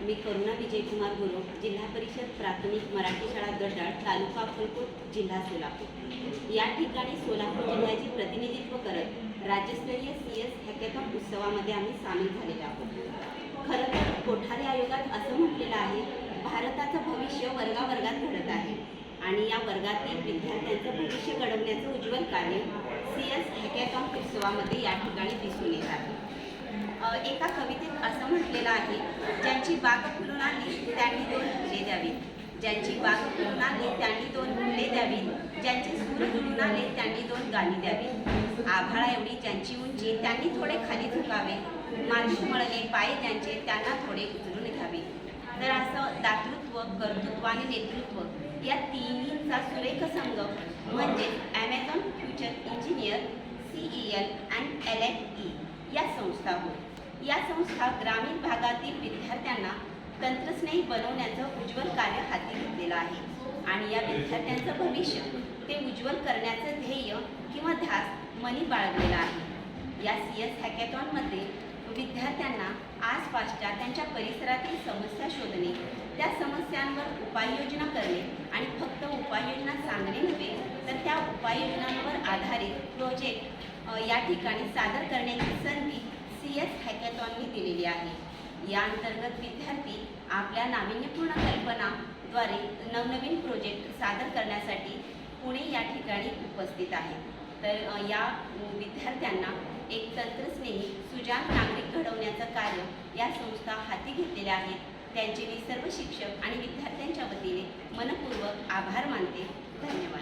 मी करुणा विजयकुमार गुरु जिल्हा परिषद प्राथमिक मराठी शाळा गटाळ तालुका अक्कलकोट जिल्हा सोलापूर. या ठिकाणी सोलापूर जिल्ह्याचे प्रतिनिधित्व करत राज्यस्तरीय सी एस हॅकेथॉन उत्सवामध्ये आम्ही सामील झालेले आहोत. खरं तर कोठारी आयोगात असं म्हटलेलं आहे भारताचं भविष्य वर्गावर्गात घडत आहे आणि या वर्गातील विद्यार्थ्यांचं भविष्य घडवण्याचं उज्ज्वल कार्य सी एस हॅकेथॉन उत्सवामध्ये या ठिकाणी दिसून येत आहे. एका कवितेत असं म्हटलेलं आहे. ज्यांची बाग फुलून आली त्यांनी दोन फुले द्यावी ज्यांची बाग फुलून आली त्यांनी दोन फुले द्यावी ज्यांचे सूर फुलून आले त्यांनी दोन गाणी द्यावी आभाळा एवढी ज्यांची उंची त्यांनी थोडे खाली झुकावे. माणूस मळले पाय त्यांचे त्यांना थोडे उचलून घ्यावे. तर असं दातृत्व कर्तृत्व आणि नेतृत्व या तिन्हींचा सुरेख संगम म्हणजे Amazon future engineer C E L and L F E या संस्था होत या संस्था ग्रामीण भागातील विद्यार्थ्यांना तंत्रस्नेही बनवण्याचं उज्ज्वल कार्य हाती घेतलेलं आहे. आणि या विद्यार्थ्यांचं भविष्य ते उज्ज्वल करण्याचं ध्येय किंवा ध्यास मनी बाळगलेला आहे. या सी एस हॅकॅथॉनमध्ये विद्यार्थ्यांना आसपासच्या त्यांच्या परिसरातील समस्या शोधणे त्या समस्यांवर उपाययोजना करणे आणि फक्त उपाययोजना सांगणे नव्हे तर त्या उपाययोजनांवर आधारित प्रोजेक्ट या ठिकाणी सादर करण्याची हॅकॅथॉननी आहे. या अंतर्गत विद्यार्थी आपल्या नाविन्यपूर्ण कल्पनाद्वारे नवनवीन प्रोजेक्ट सादर करण्यासाठी पुणे या ठिकाणी उपस्थित आहे तर या विद्यार्थ्यांना एक तंत्रस्नेही सुजान नागरिक घडवण्याचं कार्य या संस्था हाती घेतलेल्या आहेत. त्यांचे मी सर्व शिक्षक आणि विद्यार्थ्यांच्या वतीने मनपूर्वक आभार मानते. धन्यवाद.